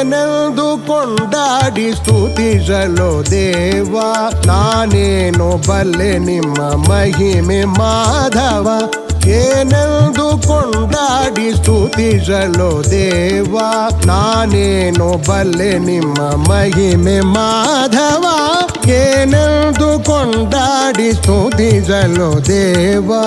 ಏನೆಂದು ಕೊಂಡಾಡಿ ಸ್ತುತಿಸಲು ದೇವ ನಾನೇನು ಬಲ್ಲೆ ನಿಮ್ಮ ಮಹಿಮೆ ಮಾಧವ ಏನೆಂದು ಕೊಂಡಾಡಿ ಸ್ತುತಿಸಲು ದೇವ ನಾನೇನು ಬಲ್ಲೆ ನಿಮ್ಮ ಮಹಿಮೆ ಮಾಧವ ಏನೆಂದು ಕೊಂಡಾಡಿ ಸ್ತುತಿಸಲು ದೇವಾ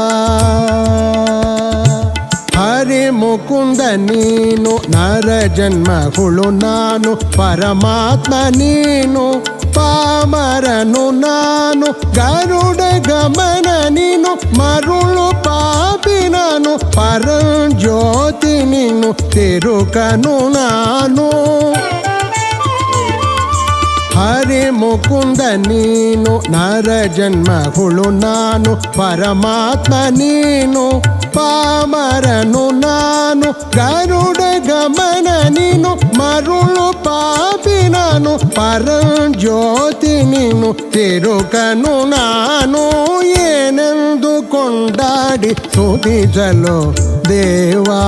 ಹರಿ ಮುಕುಂದ ನೀನು ನರ ಜನ್ಮ ಹುಳು ನಾನು ಪರಮಾತ್ಮ ನೀನು ಪಾಮರನು ನಾನು ಗರುಡ ಗಮನ ನೀನು ಮರುಳು ಪಾಪಿ ನಾನು ಪರಂಜ್ಯೋತಿ ನೀನು ತಿರುಕನು ನಾನು ಹರಿ ಮುಕುಂದ ನೀನು ನರ ಜನ್ಮ ಹುಳು ನಾನು ಪರಮಾತ್ಮ ನೀನು ಪಾಮರನು ನಾನು ಗರುಡ ಗಮನ ನೀನು ಮರುಳು ಪಾಪಿ ನಾನು ಪರಂಜ್ಯೋತಿ ನೀನು ತಿರುಕನು ನಾನು ಏನೆಂದು ಕೊಂಡಾಡಿ ಸುಧಿಸಲು ದೇವಾ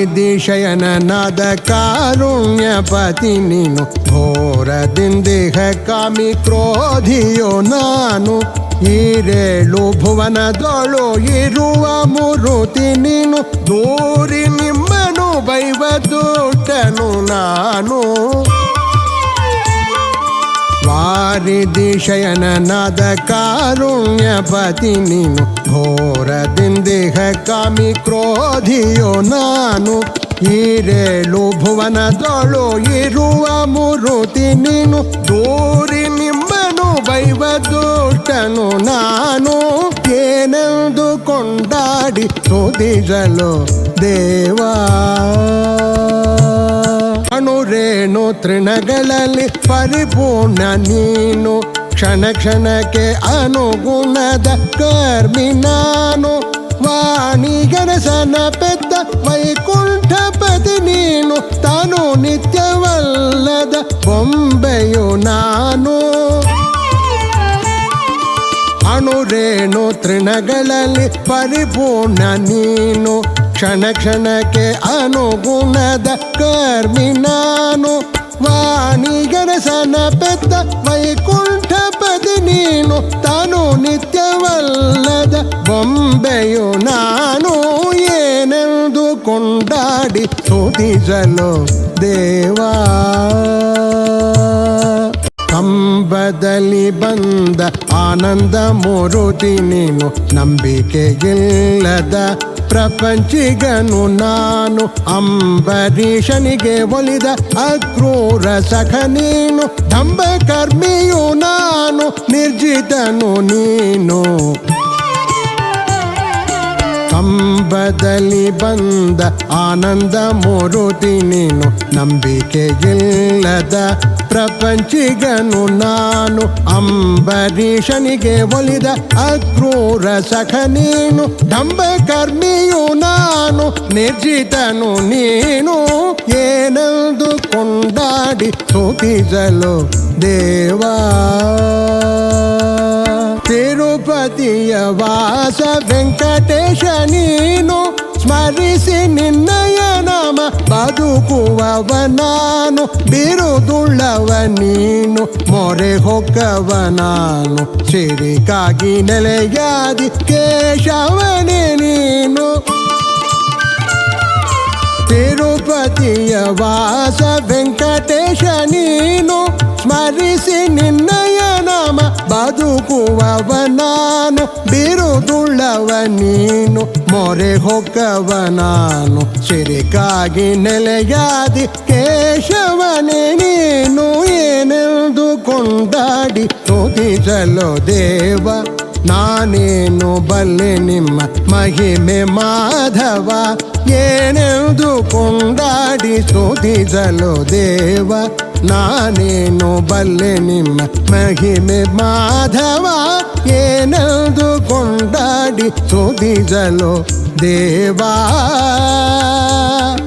ಪಾರಿದಿಶಯನನಾದ ಕಾರುಣ್ಯಪತಿ ನೀನು ಘೋರದಿಂದೇಹ ಕಾಮಿ ಕ್ರೋಧಿಯೋ ನಾನು ಈರೇಳು ಭುವನದೊಳು ಇರುವ ಮುರುತಿ ನೀನು ದೂರಿ ನಿಮ್ಮನು ಬೈವ ದುಷ್ಟನು ನಾನು ವಾರಿದಿಶಯನನಾದ ಕಾರುಣ್ಯಪತಿ ನೀನು ಘೋರದಿಂದೇಹ ಕಾಮಿ ಕ್ರೋಧಿಯೋ ನಾನು ಈರೇಳು ಭುವನದೊಳು ಇರುವ ಮುರುತಿ ನೀನು ದೂರಿ ಸುಧಿಸಲು ದೇವಾ. ಅಣುರೇಣು ತೃಣಗಳಲ್ಲಿ ಪರಿಪೂರ್ಣ ನೀನು, ಕ್ಷಣ ಕ್ಷಣಕ್ಕೆ ಅನುಗುಣದ ಕರ್ಮಿ ನಾನು. ವಾಣಿಗರಸನ ಪೆದ್ದ ವೈಕುಂಠಪತಿ ನೀನು, ತಾನು ನಿತ್ಯವಲ್ಲದ ಬೊಂಬೆಯು ನಾನು. ಅಣುರೇಣು ತೃಣಗಳಲ್ಲಿ ಪರಿಪೂರ್ಣ ನೀನು. ಕ್ಷಣ ಕ್ಷಣಕ್ಕೆ ಅನುಗುಣದ ಕರ್ಮಿ ನಾನು. ವಾಣಿಗರಸನ ವೈಕುಂಠ ಪದಿ ನೀನು. ತಾನು ನಿತ್ಯವಲ್ಲದ ಬೊಂಬೆಯು ನಾನು. ಏನೆಂದು ಕೊಂಡಾಡಿ ಸೋತಿಸಲು ದೇವಾ. ಕಂಬದಲ್ಲಿ ಬಂದ ಆನಂದ ಮೂರುತಿ ನೀನು ನಂಬಿಕೆಗಿಲ್ಲದ ಪ್ರಪಂಚಿಗನು ನಾನು, ಅಂಬರೀಷನಿಗೆ ಒಲಿದ ಅಕ್ರೂರ ಸಖ ನೀನು ದಂಬ ಕರ್ಮಿಯು ನಾನು, ನಿರ್ಜಿತನು ನೀನು. ಕಂಬದಲ್ಲಿ ಬಂದ ಆನಂದ ಮೂರುತಿ ನೀನು ನಂಬಿಕೆಗಿಲ್ಲದ ಪ್ರಪಂಚಿಗನು ನಾನು. ಅಂಬರೀಷನಿಗೆ ಒಲಿದ ಅಕ್ರೂರ ಸಖ ನೀನು ಡಂಬ ಕರ್ಮಿಯು ನಾನು, ನಿರ್ಜಿತನು ನೀನು. ಏನೆಂದು ಕೊಂಡಾಡಿ ಸ್ತುತಿಸಲು ದೇವಾ. ತಿರುಪತಿಯ ವಾಸ ವೆಂಕಟೇಶ, ನೀನು ಸ್ಮರಿಸಿ ನಿನ್ನಯ ನಾಮ, ಬದುಕುವವ ನಾನು, ಬಿರುದುಳ್ಳವ ನೀನು, ಮೊರೆ ಹೊಕ್ಕವ ನಾನು, ಸಿರಿಗಾಗಿ ನೆಲೆಯಾದಿ ಕೇಶವನೇ ನೀನು. ತಿರುಪತಿಯ ವಾಸ ವೆಂಕಟೇಶ ನೀನು ಸ್ಮರಿಸಿ ನಿನ್ನಯ ನಾಮ, ಬದುಕುವವ ನಾನು, ಬಿರುದುಳ್ಳವ ನೀನು, ಮೊರೆ ಹೊಕ್ಕವ ನಾನು, ಸಿರಿಕಾಗಿ ನೆಲೆಯಾದಿ ಕೇಶವನೇ ನೀನು, ಏನೆಂದು ಕೊಂಡಾಡಿ ಸ್ತುತಿಸಲು ದೇವ, ನಾನೇನು ಬಲ್ಲೆ ನಿಮ್ಮ ಮಹಿಮೆ ಮಾಧವ ಏನೆಂದು ಕೊಂಡಾಡಿ ಸ್ತುತಿಸಲು ದೇವ ನಾನೇನು ಬಲ್ಲೆ ನಿಮ್ಮ ಮಹಿಮೆ ಮಾಧವ ಏನೆಂದು ಕೊಂಡಾಡಿ ಸ್ತುತಿಸಲು ದೇವಾ ದೇವಾ